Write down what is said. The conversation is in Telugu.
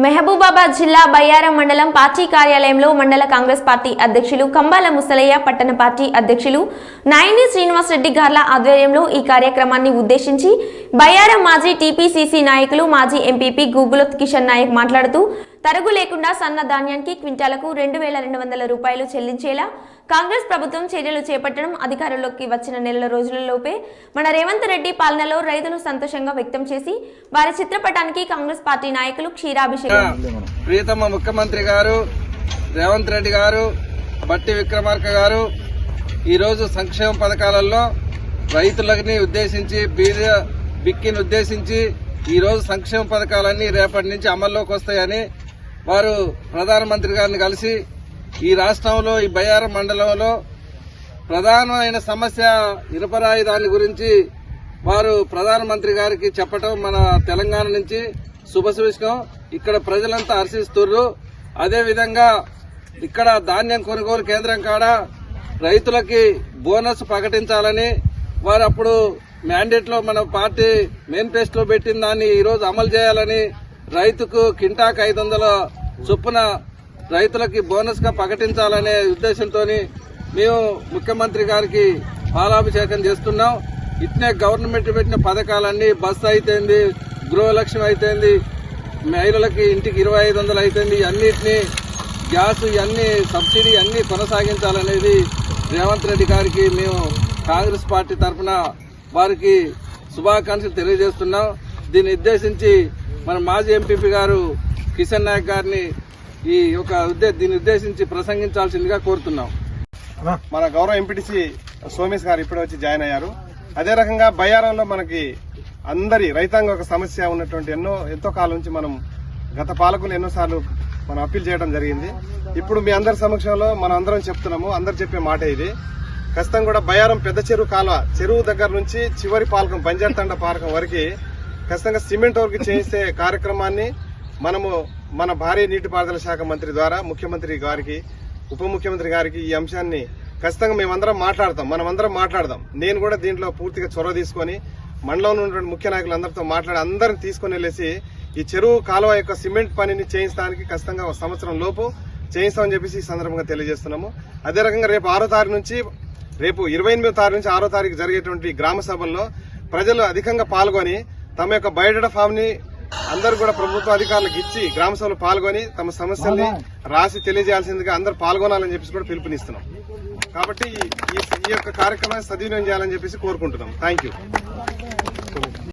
మహబూబాబాద్ జిల్లా బయ్యారం మండలం పార్టీ కార్యాలయంలో మండల కాంగ్రెస్ పార్టీ అధ్యక్షులు కంబాల ముసలయ్య పట్టణ పార్టీ అధ్యక్షులు నాయని శ్రీనివాసరెడ్డి గార్ల ఆధ్వర్యంలో ఈ కార్యక్రమాన్ని ఉద్దేశించి బయ్యారం మాజీ టీపీసీసీ నాయకులు మాజీ ఎంపీపీ గూగులత్ కిషన్ నాయక్ మాట్లాడుతూ తరుగు లేకుండా సన్న ధాన్యానికి క్వింటాలకు రెండు వేల రెండు వందల రూపాయలు చెల్లించేలా కాంగ్రెస్ ప్రభుత్వం చర్యలు చేపట్టడం అధికారంలోకి వచ్చిన నెలల రోజులలోపే మన రేవంత్ రెడ్డి పాలనలో రైతులు సంతోషంగా వ్యక్తం చేసి వారి చిత్రపటానికి కాంగ్రెస్ పార్టీ నాయకులు క్షీరాభిషేకం ప్రియతమ ముఖ్యమంత్రి గారు రేవంత్ రెడ్డి గారు బట్టి విక్రమార్క గారు ఈరోజు సంక్షేమ పథకాలలో రైతులని ఉద్దేశించి బీద బిక్కిని ఉద్దేశించి ఈరోజు సంక్షేమ పథకాలన్నీ రేపటి నుంచి అమల్లోకి వస్తాయని వారు ప్రధానమంత్రి గారిని కలిసి ఈ రాష్ట్రంలో ఈ బయ్యారం మండలంలో ప్రధానమైన సమస్య ఇనుపరాయి దాని గురించి వారు ప్రధానమంత్రి గారికి చెప్పటం మన తెలంగాణ నుంచి శుభసూచకం ఇక్కడ ప్రజలంతా హర్షిస్తుర్రు. అదేవిధంగా ఇక్కడ ధాన్యం కొనుగోలు కేంద్రం కాడ రైతులకి బోనస్ ప్రకటించాలని వారు అప్పుడు మ్యాండేట్లో మన పార్టీ మేనిఫెస్టో పెట్టిన దాన్ని ఈరోజు అమలు చేయాలని రైతుకు కింటాకు ఐదు వందల చొప్పున రైతులకి బోనస్గా ప్రకటించాలనే ఉద్దేశంతో మేము ముఖ్యమంత్రి గారికి పాలాభిషేకం చేస్తున్నాం. ఇట్నే గవర్నమెంట్ పెట్టిన పథకాలన్నీ బస్సు అయితేంది గృహలక్ష్మి అయితేంది మహిళలకి ఇంటికి ఇరవై ఐదు వందలు అయితేంది అన్నిటినీ గ్యాస్ ఇవన్నీ సబ్సిడీ అన్నీ కొనసాగించాలనేది రేవంత్ రెడ్డి గారికి మేము కాంగ్రెస్ పార్టీ తరఫున వారికి శుభాకాంక్షలు తెలియజేస్తున్నాం. దీన్ని ఉద్దేశించి మన మాజీ ఎంపీపీ గారు కిషన్ నాయక్ గారిని ఈ యొక్క ఉద్దే దీన్ని ఉద్దేశించి ప్రసంగించాల్సిందిగా కోరుతున్నాం. మన గౌరవ ఎంపీటీసీ సోమేష్ గారు ఇప్పుడే వచ్చి జాయిన్ అయ్యారు. అదే రకంగా బయ్యారంలో మనకి అందరి రైతాంగ ఒక సమస్య ఉన్నటువంటి ఎన్నో ఎంతో కాలం నుంచి మనం గత పాలకులు ఎన్నోసార్లు మనం అప్పీల్ చేయడం జరిగింది. ఇప్పుడు మీ అందరి సమక్షంలో మనం అందరం చెప్తున్నాము అందరు చెప్పే మాట ఇది. ఖచ్చితంగా కూడా బయ్యారం పెద్ద చెరువు కాలువ చెరువు దగ్గర నుంచి చివరి పాలకం బంజార్తండ పాలకం వరకు ఖచ్చితంగా సిమెంట్ వరకు చేయించే కార్యక్రమాన్ని మనము మన భారీ నీటిపారుదల శాఖ మంత్రి ద్వారా ముఖ్యమంత్రి గారికి ఉప ముఖ్యమంత్రి గారికి ఈ అంశాన్ని ఖచ్చితంగా మేమందరం మాట్లాడతాం. మనమందరం మాట్లాడదాం. నేను కూడా దీంట్లో పూర్తిగా చొరవ తీసుకొని మండలంలో ఉన్నటువంటి ముఖ్య నాయకులందరితో మాట్లాడి అందరిని తీసుకొని వెళ్ళేసి ఈ చెరువు కాలువ యొక్క సిమెంట్ పనిని చేయించడానికి ఖచ్చితంగా ఒక సంవత్సరం లోపు చేయిస్తామని చెప్పేసి ఈ సందర్భంగా తెలియజేస్తున్నాము. అదే రకంగా రేపు ఆరో తారీఖు నుంచి రేపు ఇరవై ఎనిమిదో తారీఖు నుంచి ఆరో తారీఖు జరిగేటువంటి గ్రామ సభల్లో ప్రజలు అధికంగా పాల్గొని తమ యొక్క బయోడేటా ఫామ్ని అందరు కూడా ప్రభుత్వ అధికారులకు ఇచ్చి గ్రామ సభలో పాల్గొని తమ సమస్యల్ని రాసి తెలియజేయాల్సిందిగా అందరు పాల్గొనాలని చెప్పేసి కూడా పిలుపునిస్తున్నాం. కాబట్టి ఈ- యొక్క కార్యక్రమాన్ని సద్వినియోగం చేయాలని చెప్పేసి కోరుకుంటున్నాం. Thank you